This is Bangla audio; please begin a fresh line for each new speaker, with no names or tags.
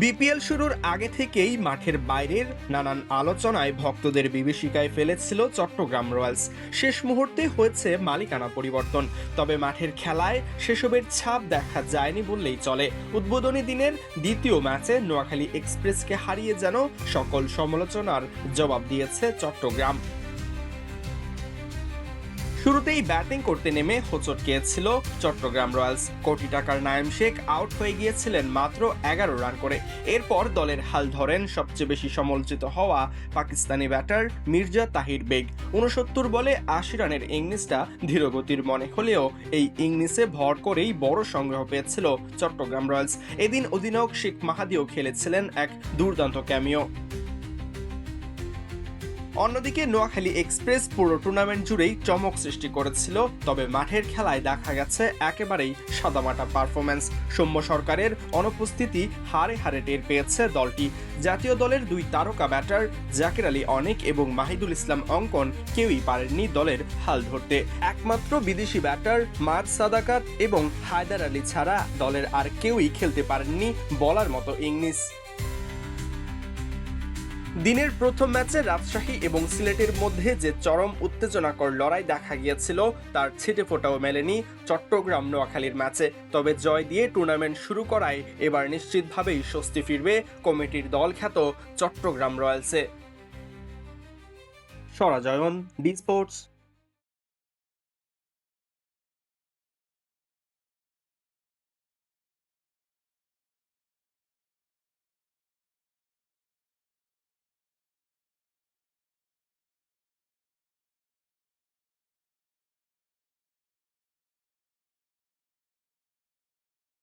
বিপিএল শুরুর আগে থেকেই মাঠের বাইরের নানান আলোচনায় ভক্তদের বিভীষিকায় ফেলেছিল চট্টগ্রাম রয়্যালস। শেষ মুহূর্তে হয়েছে মালিকানা পরিবর্তন। তবে মাঠের খেলায় সেসবের ছাপ দেখা যায়নি বললেই চলে। উদ্বোধনী দিনের দ্বিতীয় ম্যাচে নোয়াখালী এক্সপ্রেসকে হারিয়ে যেন সকল সমালোচনার জবাব দিয়েছে চট্টগ্রাম। শুরুতেই ব্যাটিং করতে নেমে হোঁচট খেয়েছিল চট্টগ্রাম রয়্যালস। কোটি টাকার নায়েম শেখ আউট হয়ে গিয়েছিলেন মাত্র এগারো রান করে। এরপর দলের হাল ধরেন সবচেয়ে বেশি সমালোচিত হওয়া পাকিস্তানি ব্যাটার মির্জা তাহির বেগ। উনসত্তর বলে আশি রানের ইংলিশটা ধীরগতির মনে হলেও এই ইংলিশে ভর করেই বড় সংগ্রহ পেয়েছিল চট্টগ্রাম রয়্যালস। এদিন অধিনায়ক শেখ মাহাদিও খেলেছিলেন এক দুর্দান্ত ক্যামিও। অন্যদিকে নোয়াখালী এক্সপ্রেস পুরো টুর্নামেন্ট জুড়েই চমক সৃষ্টি করেছিল, তবে মাঠের খেলায় দেখা গেছে একেবারেই সাদামাটা পারফরম্যান্স। সৌম্য সরকারের অনুপস্থিতি হারে হারে টের পেয়েছে দলটি। জাতীয় দলের দুই তারকা ব্যাটার জাকির আলী অনেক এবং মাহিদুল ইসলাম অঙ্কন কেউই পারেননি দলের হাল ধরতে। একমাত্র বিদেশি ব্যাটার মাদ সাদাকাত এবং হায়দার আলী ছাড়া দলের আর কেউই খেলতে পারেননি বলার মতো ইংলিশ। দিনের প্রথম ম্যাচে রাজশাহী এবং সিলেটের মধ্যে যে চরম উত্তেজনাকর লড়াই দেখা গিয়েছিল, তার ছিটে ফোটাও মেলেনি চট্টগ্রাম নোয়াখালীর ম্যাচে। তবে জয় দিয়ে টুর্নামেন্ট শুরু করায় এবার নিশ্চিতভাবেই স্বস্তি ফিরবে কমিটির দল খ্যাত চট্টগ্রাম রয়্যালসে। সরাজয়ন, ডি স্পোর্টস।